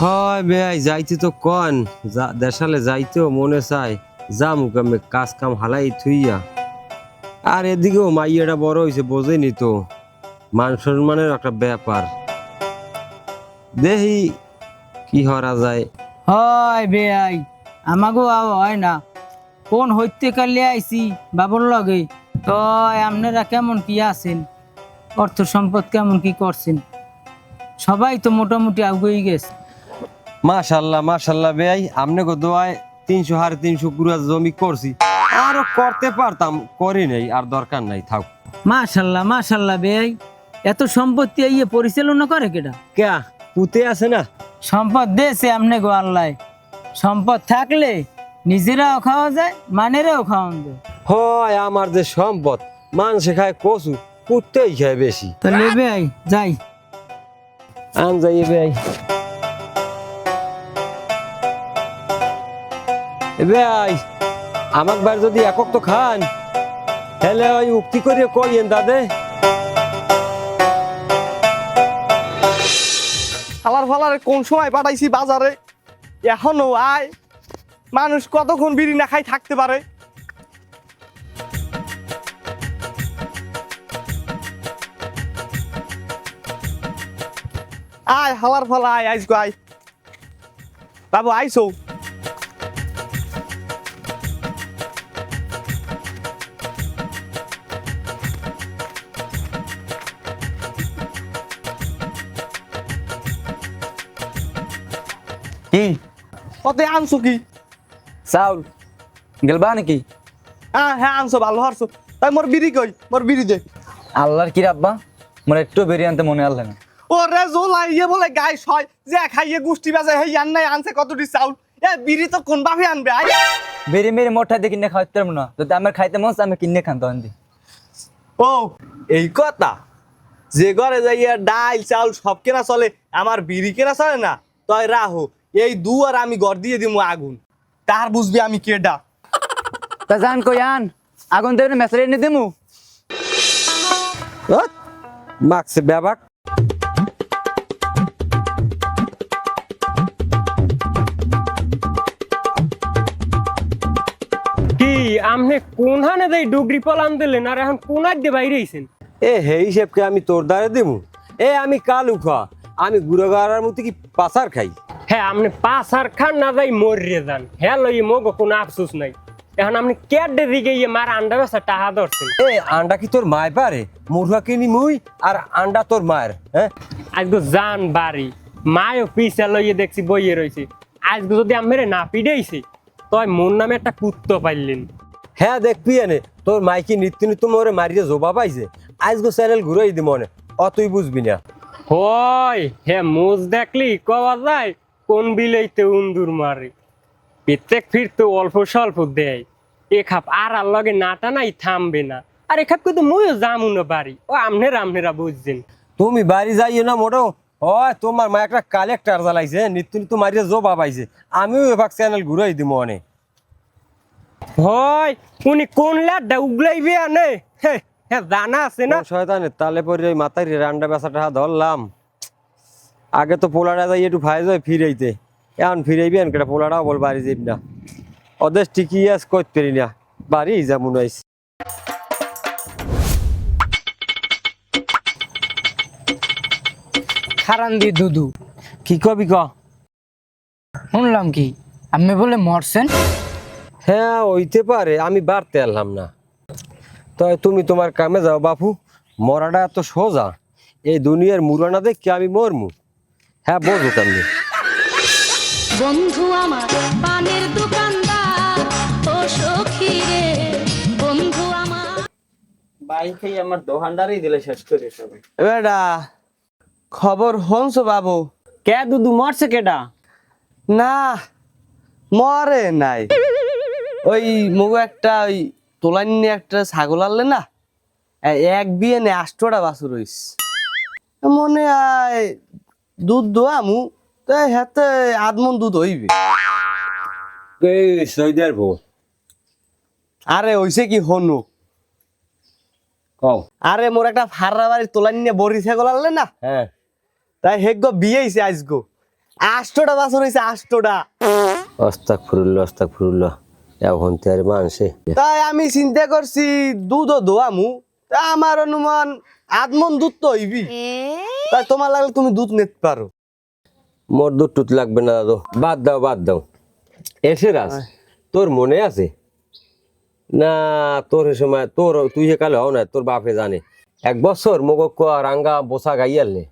হয় বেয়াই যাইতে তো কন। যা, দেশালে যাইতেও মনে চায়, যা মুকামে কাজ কাম হালাই থুইয়া। আর এদিকেও মাইয়াটা বড় হয়েছে বোঝেনি তো। মান সম্মানের একটা ব্যাপার। দেহি, কি হরা যায়? হয় বেআই আমাগো আও হয় না। কোন হইতে কালে আইছি বাবুর লগে? তয় আপনারা কেমন কি আছেন? অর্থ সম্পদ কেমন কি করছেন? সবাই তো মোটামুটি আগুই গেছে। মাশাল্লাহ মাশাল্লাহ বেয়াই আমনে দোয়ায় তিনশো হারে তিনশো কুড়া জমি করছি। আরও করতে পারতাম করি নাই আর দরকার নাই থাক। মাশাল্লাহ মাশাল্লাহ বেআই এত সম্পত্তি ইয়ে পরিচালনা করে কেডা? কে পুতে আছে না? সম্পদ দেশে আমনে গো আল্লাহ। সম্পদ থাকলে নিজেরাও খাওয়া যায় মানেরাও খাওয়া যায়। হয় আমার যে সম্পদ মানুষে খায় কচু পুতেই খায় বেশি। তাহলে বেআই যাই। আন যাই বেয়াই বেয়াই আমাক বার যদি একক তো খান, তাহলে ওই উক্তি করে কইয়েন দাদে। খালার ফালারে কোন সময় পাঠাইছি বাজারে? এখনও আয়। মানুষ কতক্ষণ বিড়ি না খাই থাকতে পারে? আয়, হালার ফালা, আয়, আইস আয়। বাবু, আইসো। কি? কত আনছো কি? চাউল। গেলবা নাকি? হ্যাঁ হ্যাঁ আনছো ভালো হারছো তাই মোর বিড়ি কই মোর বিড়ি দে। আল্লাহর কি রাব্বা মোর একটু বেরিয়ে আনতে মনে আল্লাহ না ও রে জোলাই ইয়ে বলে গাই হয় যে খাইয়ে গুষ্টি বাজে হেই আন নাই আনছে কতটি চাউল। এ বিড়ি তো কোন বাপে আনবে আই। বেরি মেরে মোটা দিয়ে কিনে খাওয়াতে পারব না যদি আমার খাইতে মন আমি কিনে খান তখন দি ও এই কথা। যে ঘরে যাইয়া ডাল চাউল সব কেনা চলে আমার বিড়ি কেনা চলে না? তয় রাহো এই দু আর আমি ঘর দিয়ে দিমু আগুন। তার বুঝবি আমি কেডা। তা জান কই আন আগুন দেবে মেসেজ এনে দিমু। মাকছে ব্যাবাক। কি আমনে কোন হানে দেই ডুগরি পলান দিলেন আর এখন কোন আড্ডে বাইরে আইছেন? এ হে হিসেবকে আমি তোর দ্বারে দেবো এ আমি কালু খা আমি গুড়ো গাড়ার মতো কি পাচার খাই? হ্যাঁ আপনি পাঁচ আর খান না যাই মরিয়ে যান। হ্যাঁ লই মগো কোনো আফসোস নাই। এখন আপনি কেডে দিকে ইয়ে মার আন্ডা বেসা টাহা ধরছেন? এ আন্ডা কি তোর মায় পারে মুরগা কিনি মুই? আর আন্ডা তোর মায়ের হ্যাঁ? আজকে যান বাড়ি। মায়ও পিসা লইয়ে দেখছি বইয়ে রয়েছে আজকে যদি আমি না পিডেইছি তয় মোর নামে একটা কুত্ত পাইলেন। হ্যাঁ দেখবি এনে তোর মাইকি নিত্য নিত্য মোরে মারিয়ে জোবা পাইছে? আজগো চ্যানেল ঘুরাই দি মনে অতই বুঝবি না। হয় হ্যাঁ মুজ দেখলি কওয়া যায় কোন বিলেইতে উন্দুর মারে? প্রত্যেক ফির তো অল্প স্বল্প দেয়। এ খাপ আর আর লগে নাটা নাই থামবে না। আর এ খাপ কিন্তু মুইও যামু না বাড়ি। ও আমনেরা আমনেরা বুঝছেন। তুমি বাড়ি যাইও না মোটো। হয় তোমার মা একটা কালেক্টার জ্বালাইছে নিত্য নিত্য মারিয়ে জোবা পাইছে। আমিও এবার চ্যানেল ঘুরাই দি মনে হয় উনি কোন লাড্ডা উগলাইবে আনে? হ্যাঁ জানা আছে না? শয়তানের তালে পরে ওই মাথায় রান্ডা বেসাটা ধরলাম। আগে তো পোলাটা যাই একটু ফাইজ হয় ফিরাইতে। এখন ফিরাইবি কেটা পোলাটাও বল বাড়ি যাইব না। ওদের টিকি আস করতে পারি না। বাড়ি যেমন আইস খারান দি দুদু। কি কবি ক? শুনলাম কি আপনি বলে মরছেন? হ্যাঁ হইতে পারে আমি বাড়তে আনলাম না। তবে তুমি তোমার কামে যাও বাপু মরাটা এত সোজা। এই দুনিয়ার মুরানা দেখে আমি মরমু। হ্যাঁ বোঝো কেমনি বন্ধু আমার পানের দোকানদার ও সখী রে বন্ধু আমার। বাইকেই আমার দোকানদারই দিলে শেষ করে সবাই। বেটা খবর হনছো বাবু? কে দুদু মরছে কেডা? না মরে নাই। ওই মুগো একটা ওই তোলান নিয়ে একটা ছাগল আনলে না এক বিয়ে নে আষ্টটা বাছুর হইস। মনে হয় দুধ দোয়ামু তো হাতে আদমন দুধ হইবে। এই সৈদের বউ। আরে হইছে কি হনু? কও। আরে মোর একটা ফার্রা বাড়ির তোলান নিয়ে বড়ি ছাগল আনলে না? হ্যাঁ। তাই হেগ বিয়ে হইছে আজগো। আষ্টটা বাছুর হয়েছে আষ্টটা। অস্তাক ফুরুল্ল অস্তাক ফুরুল্ল এখন তো আর মানছে তাই আমি চিন্তা করছি দুধও দোয়ামু তা আমার অনুমান আদমন দুধ তো হইবি। তাই তোমার লাগলে তুমি দুধ নিতে পারো। মোর দুধ টুত লাগবে না দাদু। বাদ দাও বাদ দাও। এসে রাস তোর মনে আছে? না তোর সময় তোর তুই সে কালে হও না তোর বাপে জানে। এক বছর মোক রাঙ্গা বসা গাইয়ালে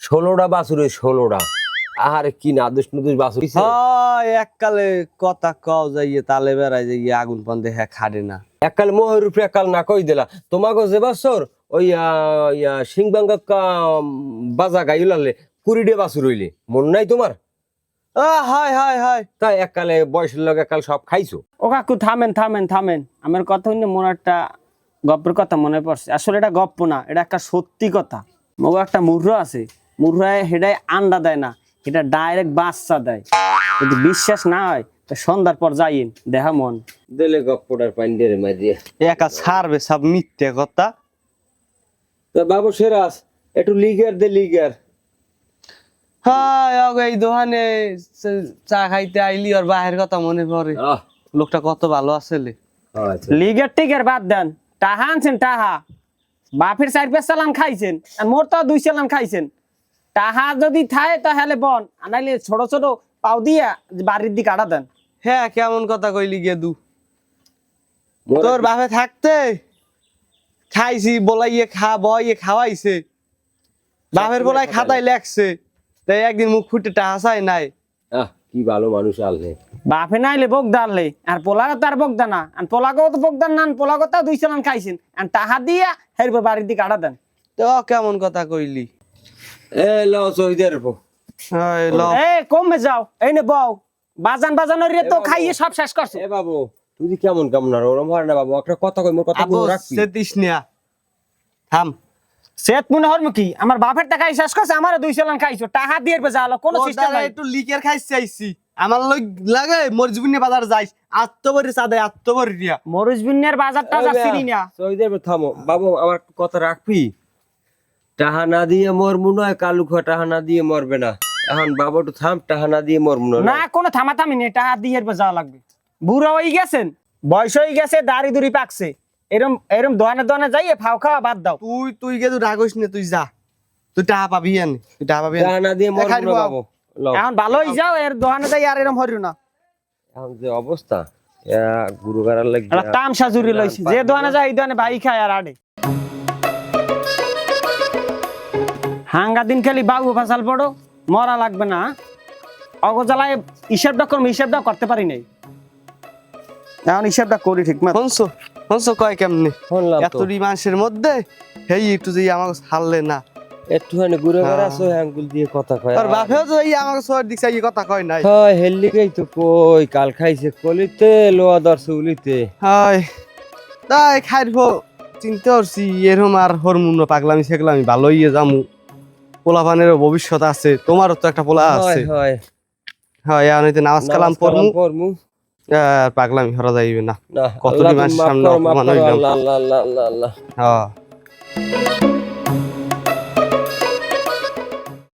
ষোলোটা বাছুর ষোলোটা। আহারে কি নাদুস নুদুস বাছুর। এককালে কথা কও যাইয়ে তালে বেড়াই যাইয়ে আগুন পান দেখে খাড়ে না। একাল মোহের উপরে একাল না কই দিলা। তোমাকে যে বছর ওই সিংবাঙ্গা বাজা গাইলালে কুড়িডে বাছুর হইলে। মন নাই তোমার? হয় হয় হয়। তাই এককালে বয়সের লগে একাল সব খাইছো? ও কাকু, থামেন থামেন থামেন। আমার কথা হইলে মনে একটা গপ্পের কথা মনে পড়ছে। আসলে এটা গপ্প না, এটা একটা সত্যি কথা। মগো একটা মুর্র আছে। মুর্রায় হেডায় আন্ডা দেয় না, এটা ডাইরেক্ট বাচ্চা দেয়। যদি বিশ্বাস না হয় সন্ধ্যার পর যাইন দেখা মন। দিলে গপ্পটার পান্ডের মারিয়া একা ছাড়বে সব মিথ্যে কথা। তা বাবু সেরাস একটু লিগার দে লিগার। হয় এই দোকানে চা- খাইতে আইলি আর বাহের কথা মনে পড়ে। লোকটা কত ভালো আছে আচ্ছা। লিগের টিগের বাদ দেন টাহা আনছেন টাহা। বাপের চার পাঁচ চালান খাইছেন আর মোর তো দুই চালান খাইছেন। টাহা যদি থায় তাহলে বন আনাইলে ছোট ছোট পাও দিয়া বাড়ির দিকে আড়া দেন। হ্যাঁ কেমন কথা কইলি গেদু তোর বাপে থাকতে খাইছি বলাইয়ে খা বইয়ে খাওয়াইছে। বাপের বলাই খাতায় লেখছে। তাই একদিন মুখ ফুটে টাহা নাই। আহ কি ভালো মানুষ আললে বাপে নাইলে আর পোলাগো তার বক দানা আর পোলাগো তো বক দান নান পোলাগো তাও দুই চালান খাইছেন। আর টাহা দিয়া হেরবে বাড়ির দিকে আড়া দেন। তো কেমন কথা কইলি? এ লও সহিদের পো ল। এ কমে যাও। এই নে বউ বাজান বাজানোর রে তো খাইয়ে সব শেষ করছে। এ বাবু তুই কেমন কেমন আর ওরম হয় না বাবু একটা কথা কই মোর কথা আবু রাখবি। সেতিস নিয়া থাম। সেত মনে হর কি আমার বাপের টাকা শেষ করছে আমার দুই চালান খাইছো টাহা দিয়ে যাওয়ালো কোনো তোর সিস্টেম নাই। একটু লিকের খাইছি চাইছি আমার লই লাগে মরজুবিনে বাজার যাইস আত্মবরি সাদে আত্মবরি দিয়া মরুজ বিন্যার বাজারটা যাচ্ছি না। সহিদের থামো। বাবু আমার কথা রাখবি। টাহা না দিয়ে মরমু নয় কালু খা টাহা না দিয়ে মরবে না। এখন বাবু একটু থাম টাহা না দিয়ে মরমু না না কোনো থামাথামি নেই টাহা দিয়ে যাওয়া লাগবে। বুড়া হয়ে গেছেন? বয়স হয়ে গেছে দাড়ি দুড়ি পাকছে। এরম এরম দোয়ানে দোয়ানে যাইয়ে ফাও খাওয়া বাদ দাও। তুই তুই গেদু রাগস নে তুই যা। তুই টাহা পাবি আন তুই টাহা পাবি আন। টাহা না দিয়ে মরমু না বাবু এখন ভালো হয়ে যাও এর দোয়ানে যাই আর এরম হরিও না। এখন যে অবস্থা গুরু গারার লাগি তামসা জুড়ি লইছি যে দোয়ানে যায় এই দোয়ানে ভাই খায় আর আড়ে। হাঙ্গা দিন খালি বাবু ফাসাল পড়ো। মরা লাগবে না। অগজালায় হিসাবটা করব হিসাবটা করতে পারি নাই। এখন হিসাবটা করি ঠিক মতো হনসো হনসো কয় কেমনে? এতটি মানুষের মধ্যে হেই একটু যে আমাকে ছাড়লে না। একটুখানি ঘুরে হ্যাঁ। বেড়াছো আঙ্গুল দিয়ে কথা কয়। তোর বাপেও তো এই আমাকে সোয়ার দিক এই কথা কয় নাই। হয় হেললিকেই তো কই কাল খাইছে কলিতে লোয়া দর্শে উলিতে। হয়। তাই খাইব চিন্তা করছি এরম আর হরমুন পাগলামি সেগলামি ভালোই যামু। পোলাপানেরও ভবিষ্যৎ আছে তোমারও তো একটা পোলা আছে। হয়। হয় হয় নামাজ কালাম পড়মু। আর পাগলামি হরা যাইবে না। কত মাফ সামনে অপমান হইলাম। আল্লাহ আল্লাহ আল্লাহ আল্লাহ আল্লাহ। হ্যাঁ।